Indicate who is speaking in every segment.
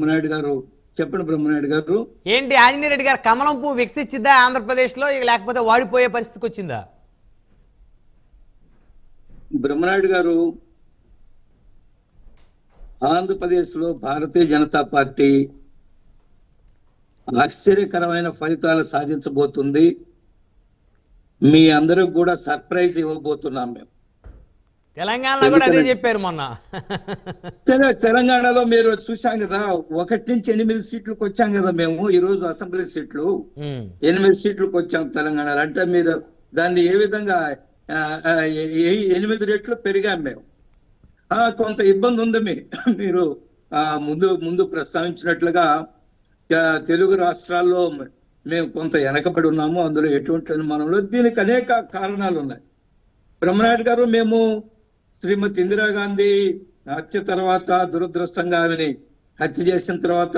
Speaker 1: బ్రహ్మనాయుడు గారు చెప్పండి బ్రహ్మనాయుడు గారు.
Speaker 2: ఏంటి ఆంజనేయ రెడ్డి గారు కమలం పువ్వు వికసించిందా ఆంధ్రప్రదేశ్లో? ఇక లేకపోతే వాడిపోయే పరిస్థితికి వచ్చిందా?
Speaker 1: బ్రహ్మనాయుడు గారు ఆంధ్రప్రదేశ్లో భారతీయ జనతా పార్టీ ఆశ్చర్యకరమైన ఫలితాలు సాధించబోతుంది. మీ అందరికి కూడా సర్ప్రైజ్ ఇవ్వబోతున్నాం మేము.
Speaker 2: తెలంగాణలో కూడా అదే చెప్పారు మొన్న.
Speaker 1: తెల- తెలంగాణలో మీరు చూసాం కదా ఒకటి నుంచి ఎనిమిది సీట్లకు వచ్చాం కదా మేము ఈ రోజు అసెంబ్లీ సీట్లు. ఎనిమిది సీట్లకు వచ్చాం తెలంగాణలో. అంటే మీరు దాన్ని ఏ విధంగా ఎనిమిది రెట్లు పెరిగాం మేము. కొంత ఇబ్బంది ఉంది మీరు ముందు ముందు ప్రస్తావించినట్లుగా తెలుగు రాష్ట్రాల్లో మేము కొంత వెనకబడి ఉన్నాము అందులో ఎటువంటి అనుమానంలో దీనికి అనేక కారణాలు ఉన్నాయి. బ్రహ్మనాయుడు గారు మేము శ్రీమతి ఇందిరాగాంధీ హత్య తర్వాత దురదృష్టంగా ఆమెని హత్య చేసిన తర్వాత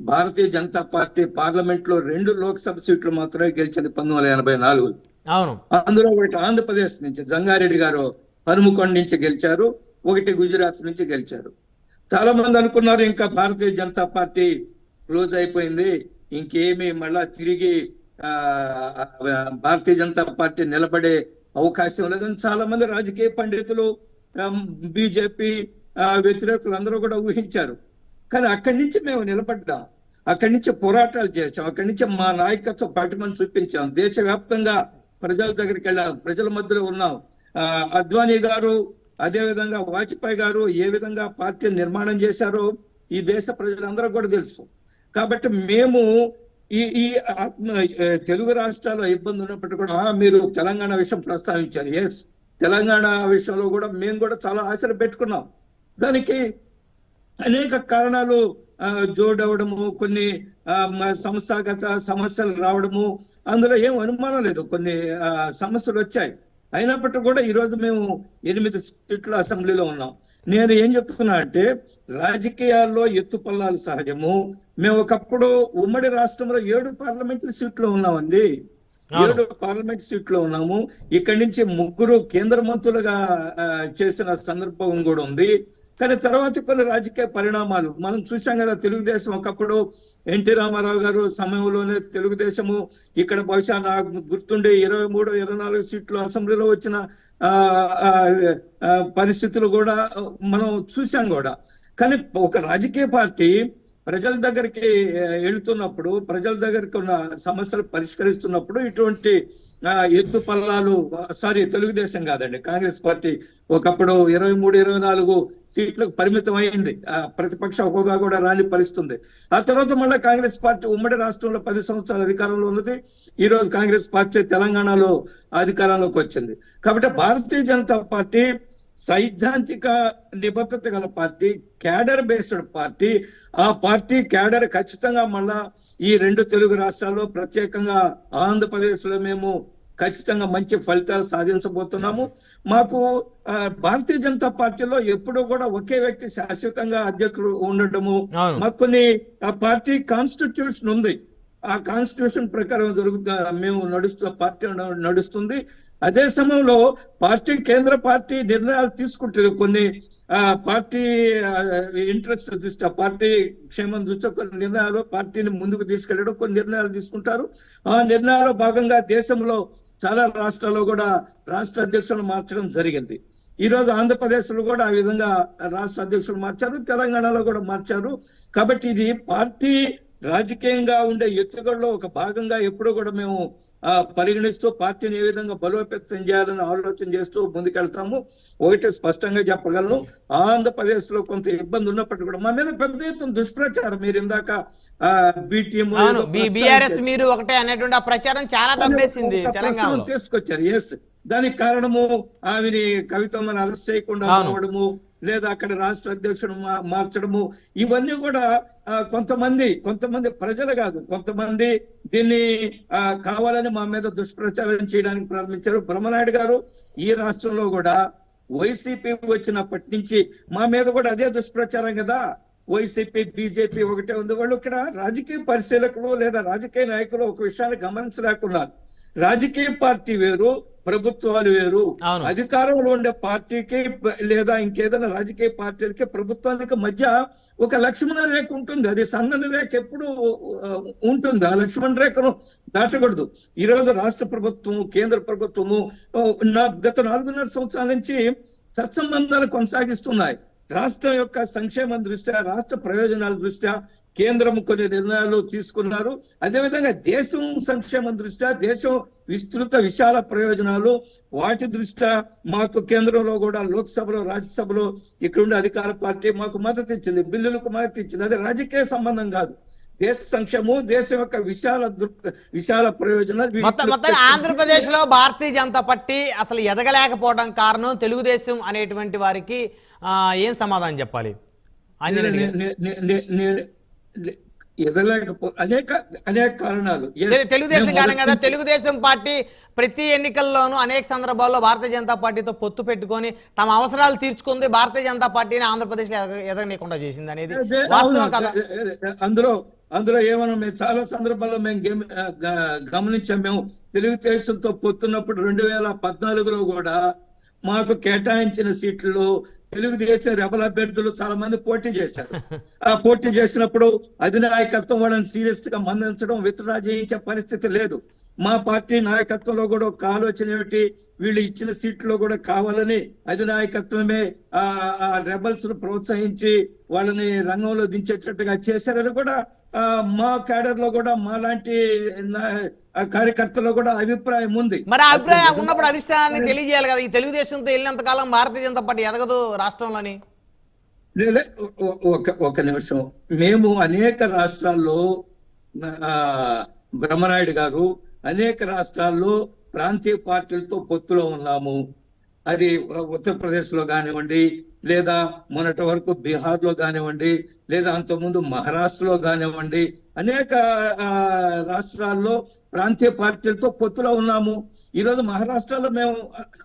Speaker 1: భారతీయ జనతా పార్టీ పార్లమెంట్లో రెండు లోక్సభ సీట్లు మాత్రమే గెలిచింది పంతొమ్మిది వందల ఎనభై నాలుగు.
Speaker 2: అవును.
Speaker 1: అందులో ఒకటి ఆంధ్రప్రదేశ్ నుంచి జంగారెడ్డి గారు హనుమకొండ నుంచి గెలిచారు ఒకటి గుజరాత్ నుంచి గెలిచారు. చాలా మంది అనుకున్నారు ఇంకా భారతీయ జనతా పార్టీ క్లోజ్ అయిపోయింది ఇంకేమి మళ్ళా తిరిగి ఆ, భారతీయ జనతా పార్టీ నిలబడే అవకాశం లేదని చాలా మంది రాజకీయ పండితులు బీజేపీ వ్యతిరేకులు అందరూ కూడా ఊహించారు. కానీ అక్కడి నుంచి మేము నిలబడ్డాం. అక్కడి నుంచి పోరాటాలు చేసాం అక్కడి నుంచి మా నాయకత్వం పట్టుమని చూపించాం. దేశవ్యాప్తంగా ప్రజల దగ్గరికి వెళ్ళాం. ప్రజల మధ్యలో ఉన్నాం. అద్వానీ గారు అదే విధంగా వాజ్పేయి గారు ఏ విధంగా పార్టీ నిర్మాణం చేశారో ఈ దేశ ప్రజలందరూ కూడా తెలుసు. కాబట్టి మేము ఈ ఈ ఆత్మ తెలుగు రాష్ట్రాల్లో ఇబ్బంది ఉన్నప్పటికీ కూడా మీరు తెలంగాణ విషయం ప్రస్తావించారు. ఎస్ తెలంగాణ విషయంలో కూడా మేము కూడా చాలా ఆశలు పెట్టుకున్నాం. దానికి అనేక కారణాలు జోడవడము కొన్ని సంస్థాగత సమస్యలు రావడము అందులో ఏం అనుమానం లేదు. కొన్ని సమస్యలు వచ్చాయి. అయినప్పటికీ కూడా ఈ రోజు మేము ఎనిమిది సీట్ల అసెంబ్లీలో ఉన్నాం. నేను ఏం చెప్తున్నా అంటే రాజకీయాల్లో ఎత్తుపల్లాలు సహజము. మేము ఒకప్పుడు ఉమ్మడి రాష్ట్రంలో ఏడు పార్లమెంటరీ సీట్లు ఉన్నామండి. ఏడు పార్లమెంట్ సీట్లో ఉన్నాము. ఇక్కడి నుంచి ముగ్గురు కేంద్ర మంత్రులుగా చేసిన సందర్భం కూడా ఉంది. కానీ తర్వాత కొన్ని రాజకీయ పరిణామాలు. మనం చూసాం కదా తెలుగుదేశం ఒకప్పుడు ఎన్టీ రామారావు గారు సమయంలోనే తెలుగుదేశము ఇక్కడ బహుశా నాకు గుర్తుండే ఇరవై మూడు ఇరవై నాలుగు సీట్లు అసెంబ్లీలో వచ్చిన ఆ, పరిస్థితులు కూడా మనం చూసాం కూడా. కానీ ఒక రాజకీయ పార్టీ ప్రజల దగ్గరికి వెళుతున్నప్పుడు ప్రజల దగ్గరికి ఉన్న సమస్యలు పరిష్కరిస్తున్నప్పుడు ఇటువంటి ఎత్తు పల్లాలు సారీ తెలుగుదేశం కాదండి కాంగ్రెస్ పార్టీ ఒకప్పుడు ఇరవై మూడు ఇరవై నాలుగు సీట్లకు పరిమితం అయింది. ప్రతిపక్ష హోదా కూడా రాని పరిస్తుంది ఆ తర్వాత మళ్ళీ కాంగ్రెస్ పార్టీ ఉమ్మడి రాష్ట్రంలో పది సంవత్సరాల అధికారంలో ఉన్నది. ఈ రోజు కాంగ్రెస్ పార్టీ తెలంగాణలో అధికారంలోకి వచ్చింది. కాబట్టి భారతీయ జనతా పార్టీ సైద్ధాంతిక నిబద్ధత గల పార్టీ క్యాడర్ బేస్డ్ పార్టీ. ఆ పార్టీ క్యాడర్ ఖచ్చితంగా మళ్ళా ఈ రెండు తెలుగు రాష్ట్రాల్లో ప్రత్యేకంగా ఆంధ్రప్రదేశ్లో మేము ఖచ్చితంగా మంచి ఫలితాలు సాధించబోతున్నాము. మాకు భారతీయ జనతా పార్టీలో ఎప్పుడూ కూడా ఒకే వ్యక్తి శాశ్వతంగా అధ్యక్షుడు ఉండడము.
Speaker 2: అవును.
Speaker 1: మాకు కొన్ని ఆ పార్టీ కాన్స్టిట్యూషన్ ఉంది. ఆ కాన్స్టిట్యూషన్ ప్రకారం జరుగుతా మేము నడుస్తున్న పార్టీ నడుస్తుంది. అదే సమయంలో పార్టీ కేంద్ర పార్టీ నిర్ణయాలు తీసుకుంటుంది. కొన్ని పార్టీ ఇంట్రెస్ట్ దృష్ట్యా పార్టీ క్షేమం దృష్ట్యా కొన్ని నిర్ణయాలు పార్టీని ముందుకు తీసుకెళ్ళడం కొన్ని నిర్ణయాలు తీసుకుంటారు. ఆ నిర్ణయాల్లో భాగంగా దేశంలో చాలా రాష్ట్రాల్లో కూడా రాష్ట్ర అధ్యక్షులు మార్చడం జరిగింది. ఈ రోజు ఆంధ్రప్రదేశ్లో కూడా ఆ విధంగా రాష్ట్ర అధ్యక్షులు మార్చారు. తెలంగాణలో కూడా మార్చారు. కాబట్టి ఇది పార్టీ రాజకీయంగా ఉండే ఎత్తుగడలో ఒక భాగంగా ఎప్పుడూ కూడా మేము పరిగణిస్తూ పార్టీని ఏ విధంగా బలోపేతం చేయాలని ఆలోచన చేస్తూ ముందుకెళ్తాము. ఒకటి స్పష్టంగా చెప్పగలను. ఆంధ్రప్రదేశ్లో కొంత ఇబ్బంది ఉన్నప్పటికీ కూడా మా మీద పెద్ద ఎత్తున దుష్ప్రచారం. మీరు ఇందాక బీటీఎం
Speaker 2: మీరు ఒకటే అనేటువంటి ఆ ప్రచారం చాలా
Speaker 1: ప్రస్తుతం తీసుకొచ్చారు. ఎస్ దానికి కారణము ఆమెని కవితమ్మని అరెస్ట్ చేయకుండా. రావడము లేదా అక్కడ రాష్ట్ర అధ్యక్షుడు మా- మార్చడము ఇవన్నీ కూడా కొంతమంది కొంతమంది ప్రజలు కాదు కొంతమంది దీన్ని కావాలని మా మీద దుష్ప్రచారం చేయడానికి ప్రారంభించారు. బ్రహ్మనాయుడు గారు ఈ రాష్ట్రంలో కూడా వైసీపీ వచ్చినప్పటి నుంచి మా మీద కూడా అదే దుష్ప్రచారం కదా. వైసీపీ బీజేపీ ఒకటే ఉంది. వాళ్ళు ఇక్కడ రాజకీయ పరిశీలకులు లేదా రాజకీయ నాయకులు ఒక విషయాన్ని గమనించలేకున్నారు. రాజకీయ పార్టీ వేరు ప్రభుత్వాలు వేరు. అధికారంలో ఉండే పార్టీకి లేదా ఇంకేదైనా రాజకీయ పార్టీలకి ప్రభుత్వానికి మధ్య ఒక లక్ష్మణ రేఖ ఉంటుంది. అది సన్నని రేఖ ఎప్పుడు ఉంటుంది. ఆ లక్ష్మణ రేఖను దాటకూడదు. ఈ రోజు రాష్ట్ర ప్రభుత్వం కేంద్ర ప్రభుత్వము నా గత నాలుగున్నర సంవత్సరాల నుంచి సత్సంబంధాలు కొనసాగిస్తున్నాయి. రాష్ట్రం యొక్క సంక్షేమం దృష్ట్యా రాష్ట్ర ప్రయోజనాల దృష్ట్యా కేంద్రం కొన్ని నిర్ణయాలు తీసుకున్నారు. అదేవిధంగా దేశం సంక్షేమం దృష్ట్యా దేశం విస్తృత విశాల ప్రయోజనాలు. వాటి దృష్ట్యా మాకు కేంద్రంలో కూడా లోక్సభలో రాజ్యసభలో ఇక్కడ ఉండే అధికార పార్టీ మాకు మద్దతు ఇచ్చింది బిల్లులకు మద్దతు ఇచ్చింది. అది రాజకీయ సంబంధం కాదు. దేశ సంక్షేమం దేశం యొక్క విశాల విశాల ప్రయోజనాలు
Speaker 2: మొత్తం ఆంధ్రప్రదేశ్లో భారతీయ జనతా పార్టీ అసలు ఎదగలేకపోవడం కారణం తెలుగుదేశం అనేటువంటి వారికి ఆ, ఏం సమాధానం చెప్పాలి?
Speaker 1: ఎదలేకపో అనేక అనేక కారణాలు.
Speaker 2: తెలుగుదేశం కారణం కదా. తెలుగుదేశం పార్టీ ప్రతి ఎన్నికల్లోనూ అనేక సందర్భాల్లో భారతీయ జనతా పార్టీతో పొత్తు పెట్టుకొని తమ అవసరాలు తీర్చుకుంది భారతీయ జనతా పార్టీని ఆంధ్రప్రదేశ్లో ఎదగనీయకుండా చేసింది అనేది వాస్తవం కదా.
Speaker 1: అందులో అందులో ఏమన్నా మేము చాలా సందర్భాల్లో మేము గమనించాం మేము. తెలుగుదేశంతో పొత్తున్నప్పుడు రెండు వేల పద్నాలుగులో కూడా మాకు కేటాయించిన సీట్లలో తెలుగుదేశం రెబల్ అభ్యర్థులు చాలా మంది పోటీ చేశారు. ఆ పోటీ చేసినప్పుడు అధినాయకత్వం వాళ్ళని సీరియస్గా మందించడం విత్డ్రా చేయించే పరిస్థితి లేదు. మా పార్టీ నాయకత్వంలో కూడా ఒక ఆలోచన ఏమిటి? వీళ్ళు ఇచ్చిన సీట్లో కూడా కావాలని అధినాయకత్వమే ఆ రెబల్స్ను ప్రోత్సహించి వాళ్ళని రంగంలో దించేటట్టుగా చేశారని కూడా మా క్యాడర్లో కూడా మా లాంటి నా- ఆ కార్యకర్తలో కూడా అభిప్రాయం ఉంది.
Speaker 2: మరి అభిప్రాయం ఉన్నప్పుడు అధిష్టానాన్ని తెలియజేయాలి కదా. ఈ తెలుగుదేశంతో వెళ్ళినంత కాలం భారతీయ జనతా పార్టీ ఎదగదు రాష్ట్రంలోని.
Speaker 1: లే- లే, ఒ- ఒక నిమిషం. మేము అనేక రాష్ట్రాల్లో బ్రహ్మనాయుడు గారు అనేక రాష్ట్రాల్లో ప్రాంతీయ పార్టీలతో పొత్తులో ఉన్నాము. అది ఉత్తరప్రదేశ్లో కానివ్వండి లేదా మొన్నటి వరకు బీహార్లో కానివ్వండి లేదా అంతకుముందు మహారాష్ట్రలో కానివ్వండి అనేక రాష్ట్రాల్లో ప్రాంతీయ పార్టీలతో పొత్తులో ఉన్నాము. ఈరోజు మహారాష్ట్రలో మేము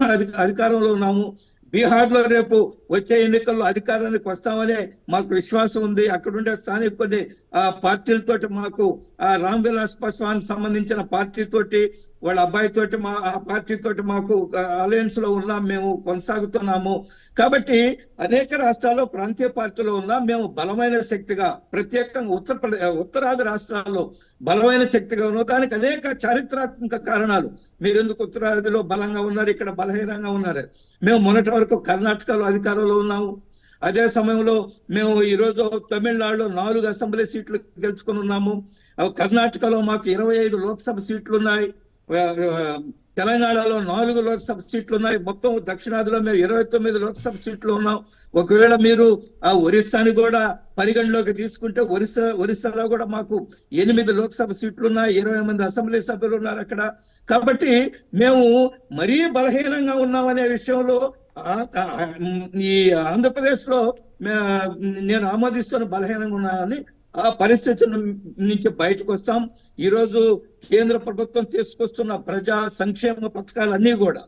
Speaker 1: అధి- అధికారంలో ఉన్నాము. బీహార్లో రేపు వచ్చే ఎన్నికల్లో అధికారానికి వస్తామనే మాకు విశ్వాసం ఉంది. అక్కడ ఉండే స్థానిక కొన్ని ఆ పార్టీలతోటి మాకు ఆ రామ్ విలాస్ పాస్వాన్ సంబంధించిన పార్టీతోటి వాళ్ళ అబ్బాయి తోటి మా ఆ పార్టీ తోటి మాకు అలయన్స్లో ఉన్నాం మేము కొనసాగుతున్నాము. కాబట్టి అనేక రాష్ట్రాల్లో ప్రాంతీయ పార్టీలో ఉన్నాం. మేము బలమైన శక్తిగా ప్రత్యేకంగా ఉత్తర ఉత్తరాది రాష్ట్రాల్లో బలమైన శక్తిగా ఉన్నాం. దానికి అనేక చారిత్రాత్మక కారణాలు. మీరు ఎందుకు ఉత్తరాదిలో బలంగా ఉన్నారు? ఇక్కడ బలహీనంగా ఉన్నారు. మేము మొన్నటి వరకు కర్ణాటకలో అధికారంలో ఉన్నాము. అదే సమయంలో మేము ఈరోజు తమిళనాడులో నాలుగు అసెంబ్లీ సీట్లు గెలుచుకుని ఉన్నాము. కర్ణాటకలో మాకు ఇరవై ఐదు లోక్సభ సీట్లు ఉన్నాయి. తెలంగాణలో నాలుగు లోక్సభ సీట్లు ఉన్నాయి. మొత్తం దక్షిణాదిలో మేము ఇరవై తొమ్మిది లోక్సభ సీట్లు ఉన్నాం. ఒకవేళ మీరు ఆ ఒరిస్సాని కూడా పరిగణలోకి తీసుకుంటే ఒరిస్సా ఒరిస్సాలో కూడా మాకు ఎనిమిది లోక్సభ సీట్లు ఉన్నాయి. ఇరవై మంది అసెంబ్లీ సభ్యులు ఉన్నారు అక్కడ. కాబట్టి మేము మరీ బలహీనంగా ఉన్నామనే విషయంలో ఈ ఆంధ్రప్రదేశ్లో నేను ఆమోదిస్తున్న బలహీనంగా ఉన్నామని ఆ పరిస్థితి నుంచి బయటకు వస్తాం. ఈరోజు కేంద్ర ప్రభుత్వం తీసుకొస్తున్న ప్రజా సంక్షేమ పథకాలన్నీ కూడా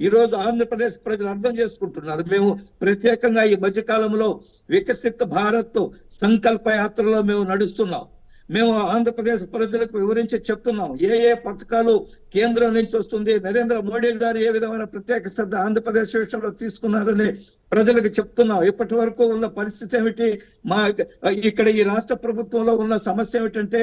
Speaker 1: ఈరోజు ఆంధ్రప్రదేశ్ ప్రజలు అర్థం చేసుకుంటున్నారు. మేము ప్రత్యేకంగా ఈ మధ్యకాలంలో వికసిత భారత్ సంకల్ప యాత్రలో మేము నడుస్తున్నాం. మేము ఆంధ్రప్రదేశ్ ప్రజలకు వివరించి చెప్తున్నాం. ఏ ఏ పథకాలు కేంద్రం నుంచి వస్తుంది నరేంద్ర మోడీ గారు ఏ విధమైన ప్రత్యేక శ్రద్ధ ఆంధ్రప్రదేశ్ విషయంలో తీసుకున్నారని ప్రజలకు చెప్తున్నాం ఇప్పటి వరకు ఉన్న పరిస్థితి ఏమిటి? మా ఇక్కడ ఈ రాష్ట్ర ప్రభుత్వంలో ఉన్న సమస్య ఏమిటంటే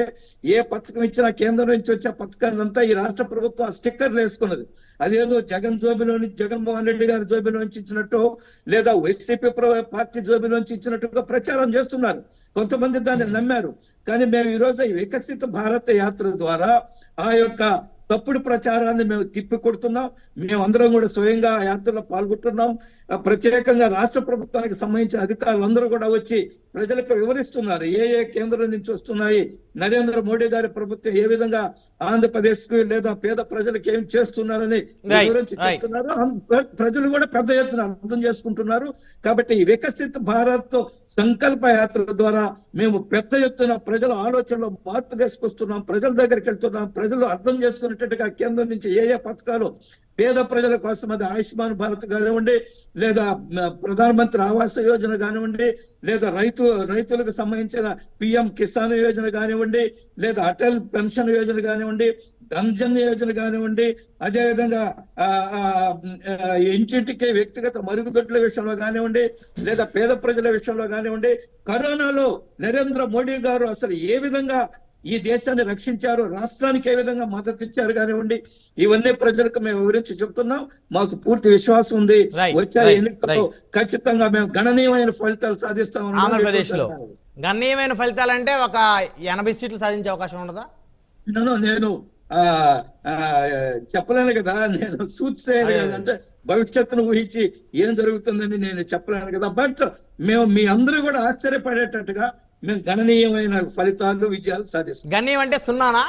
Speaker 1: ఏ పథకం ఇచ్చినా కేంద్రం నుంచి వచ్చే పథకాలంతా ఈ రాష్ట్ర ప్రభుత్వం స్టిక్కర్లు వేసుకున్నది. అదేదో జగన్ జోబిలో నుంచి జగన్మోహన్ రెడ్డి గారి జోబిలో నుంచి ఇచ్చినట్టు లేదా వైసీపీ పార్టీ జోబిలో నుంచి ఇచ్చినట్టుగా ప్రచారం చేస్తున్నారు. కొంతమంది దాన్ని నమ్మారు. కానీ మేము ఈరోజు ఈ వికసిత భారత యాత్ర ద్వారా ఆ యొక్క తప్పుడు ప్రచారాన్ని మేము తిప్పి కొడుతున్నాం. మేమందరం కూడా స్వయంగా ఆ యాత్రలో పాల్గొంటున్నాం. ప్రత్యేకంగా రాష్ట్ర ప్రభుత్వానికి సంబంధించిన అధికారులందరూ కూడా వచ్చి ప్రజలకు వివరిస్తున్నారు. ఏ ఏ కేంద్రం నుంచి వస్తున్నాయి? నరేంద్ర మోడీ గారి ప్రభుత్వం ఏ విధంగా ఆంధ్రప్రదేశ్కు లేదా పేద ప్రజలకు ఏం చేస్తున్నారని వివరించి. చెప్తున్నారు. ప్రజలు కూడా పెద్ద ఎత్తున అర్థం చేసుకుంటున్నారు. కాబట్టి వికసిత్ భారత్ సంకల్ప యాత్ర ద్వారా మేము పెద్ద ఎత్తున ప్రజల ఆలోచనలో మార్పు తీసుకొస్తున్నాం. ప్రజల దగ్గరికి వెళ్తున్నాం. ప్రజలు అర్థం చేసుకునే చెప్పినట్టుగా కేంద్రం నుంచి ఏ ఏ పథకాలు పేద ప్రజల కోసం అది ఆయుష్మాన్ భారత్ కానివ్వండి లేదా ప్రధానమంత్రి ఆవాస యోజన కానివ్వండి లేదా రైతు రైతులకు సంబంధించిన పిఎం కిసాన్ యోజన కానివ్వండి లేదా అటల్ పెన్షన్ యోజన కానివ్వండి ధన్జన్ యోజన కానివ్వండి అదేవిధంగా ఇంటింటికి వ్యక్తిగత మరుగుదొడ్ల విషయంలో కానివ్వండి లేదా పేద ప్రజల విషయంలో కానివ్వండి కరోనాలో నరేంద్ర మోడీ గారు అసలు ఏ విధంగా ఈ దేశాన్ని రక్షించారు రాష్ట్రానికి ఏ విధంగా మద్దతు ఇచ్చారు కానివ్వండి ఇవన్నీ ప్రజలకు మేము వివరించి చెప్తున్నాం. మాకు పూర్తి విశ్వాసం ఉంది. వచ్చే ఎన్నికల్లో ఖచ్చితంగా మేము గణనీయమైన ఫలితాలు సాధిస్తామని
Speaker 2: ఆంధ్రప్రదేశ్లో గణనీయమైన ఫలితాలంటే ఒక ఎనభై సీట్లు సాధించే అవకాశం ఉండదా?
Speaker 1: నేను చెప్పలేను కదా. నేను సూచిసేయాలి
Speaker 2: అదే,
Speaker 1: కదా
Speaker 2: అదే.
Speaker 1: అంటే భవిష్యత్తును ఊహించి ఏం జరుగుతుందని నేను చెప్పలేను కదా. బట్ మేము మీ అందరూ కూడా ఆశ్చర్యపడేటట్టుగా గణనీయమైన ఫలితాలు విజయాలు సాధిస్తాం.
Speaker 2: గణనీయం అంటే సున్నానా?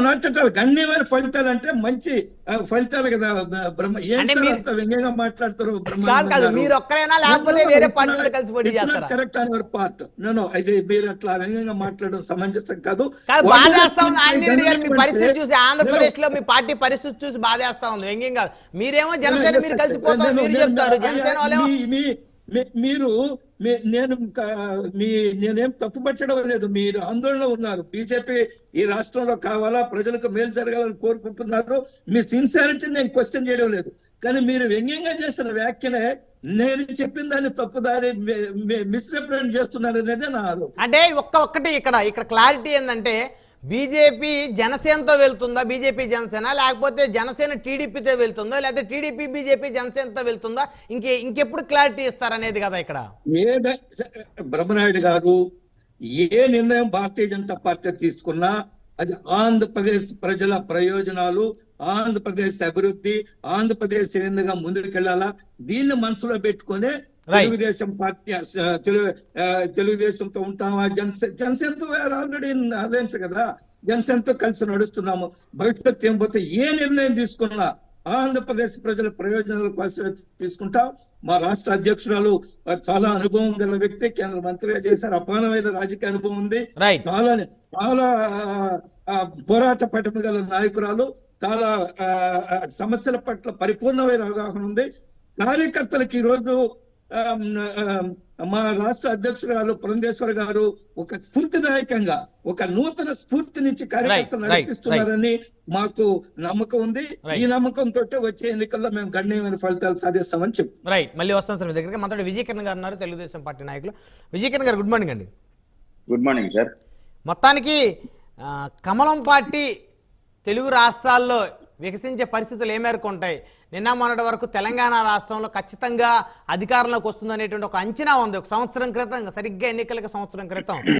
Speaker 1: నాట్ అట్ ఆల్ గణనీయమైన ఫలితాలు అంటే మంచి ఫలితాలు కదా బ్రహ్మ ఏం అంత వ్యంగ్యంగా మాట్లాడతారు
Speaker 2: మీరు ఒక్కరైనా లేకపోతే వేరే కలిసి పోటీ చేస్తారా?
Speaker 1: కరెక్ట్ అని యువర్ పార్ట్ నో ఇది మీరు అట్లా వ్యంగ్యంగా మాట్లాడడం సమంజసం కాదు.
Speaker 2: బాధేస్తా ఉంది. ఆంజనేయుడు గారు మీ పరిస్థితి చూసి ఆంధ్రప్రదేశ్లో మీ పార్టీ పరిస్థితి చూసి బాధేస్తా ఉంది. వ్యంగ్యం కాదు. మీరేమో జనసేన
Speaker 1: నేను
Speaker 2: మీరు
Speaker 1: చెప్తాను.
Speaker 2: కలిసిపోతాం
Speaker 1: నేను-
Speaker 2: మీరు
Speaker 1: నేను-
Speaker 2: చెప్తారు. జనసేన వాళ్ళేమో
Speaker 1: మీరు మీ- నేను మీ నేనేం తప్పు పట్టడం లేదు. మీరు ఆందోళన ఉన్నారు. బీజేపీ ఈ రాష్ట్రంలో కావాలా? ప్రజలకు మేలు జరగాలని కోరుకుంటున్నారు. మీ సిన్సియారిటీ నేను క్వశ్చన్ చేయడం లేదు. కానీ మీరు వ్యంగ్యంగా చేసిన వ్యాఖ్యనే నేను చెప్పిన దాన్ని తప్పుదారి మిస్రిప్రజెంట్ చేస్తున్నారు అనేది నా ఆరోపణ.
Speaker 2: అంటే ఒక్క ఒక్కటి ఇక్కడ ఇక్కడ క్లారిటీ ఏంటంటే బీజేపీ జనసేనతో వెళ్తుందా? బీజేపీ జనసేన? లేకపోతే జనసేన టీడీపీతో వెళ్తుందా? లేకపోతే టీడీపీ బీజేపీ జనసేనతో వెళ్తుందా? ఇంకే ఇంకెప్పుడు క్లారిటీ ఇస్తారనేది కదా ఇక్కడ.
Speaker 1: ఏ బ్రహ్మనాయుడు గారు ఏ నిర్ణయం భారతీయ జనతా పార్టీ తీసుకున్నా అది ఆంధ్రప్రదేశ్ ప్రజల ప్రయోజనాలు ఆంధ్రప్రదేశ్ అభివృద్ధి ఆంధ్రప్రదేశ్ ఏ విధంగా ముందుకెళ్ళాలా దీన్ని మనసులో పెట్టుకునే తెలుగుదేశం పార్టీ తెలుగుదేశంతో ఉంటామా? జనసే జనసేనతో ఆల్రెడీ అలయన్స్ కదా. జనసేనతో కలిసి నడుస్తున్నాము. భవిష్యత్తు ఏం పోతే ఏ నిర్ణయం తీసుకున్నా ఆంధ్రప్రదేశ్ ప్రజల ప్రయోజనాల కోసం తీసుకుంటాం. మా రాష్ట్ర అధ్యక్షురాలు చాలా అనుభవం గల వ్యక్తి కేంద్ర మంత్రిగా చేశారు. అపారమైన రాజకీయ అనుభవం ఉంది. చాలా చాలా పోరాట పటిమ గల నాయకురాలు చాలా సమస్యల పట్ల పరిపూర్ణమైన అవగాహన ఉంది. కార్యకర్తలకు ఈ రోజు మా రాష్ట్ర అధ్యక్షురాలు పురంధేశ్వర్ గారు ఒక స్ఫూర్తిదాయకంగా ఒక నూతన స్ఫూర్తినిచ్చి కార్యకర్తలు
Speaker 2: right,
Speaker 1: నడిపిస్తున్నారని మాకు నమ్మకం ఉంది. ఈ నమ్మకంతో వచ్చే ఎన్నికల్లో మేము గణనీయమైన ఫలితాలు సాధిస్తామని చెప్తున్నాం
Speaker 2: రైట్ మళ్ళీ వస్తాను సార్ మీ దగ్గరికి. మాట్లాడి విజయకిరణ్ గారు ఉన్నారు తెలుగుదేశం పార్టీ నాయకులు. విజయకిరణ్ గారు గుడ్ మార్నింగ్ అండి.
Speaker 3: Good morning sir.
Speaker 2: మొత్తానికి కమలం పార్టీ తెలుగు రాష్ట్రాల్లో వికసించే పరిస్థితులు ఏ మేరకు ఉంటాయి? నిన్న మొన్నటి వరకు తెలంగాణ రాష్ట్రంలో ఖచ్చితంగా అధికారంలోకి వస్తుందనేటువంటి ఒక అంచనా ఉంది. ఒక సంవత్సరం క్రితం సరిగ్గా ఎన్నికలకు సంవత్సరం క్రితం.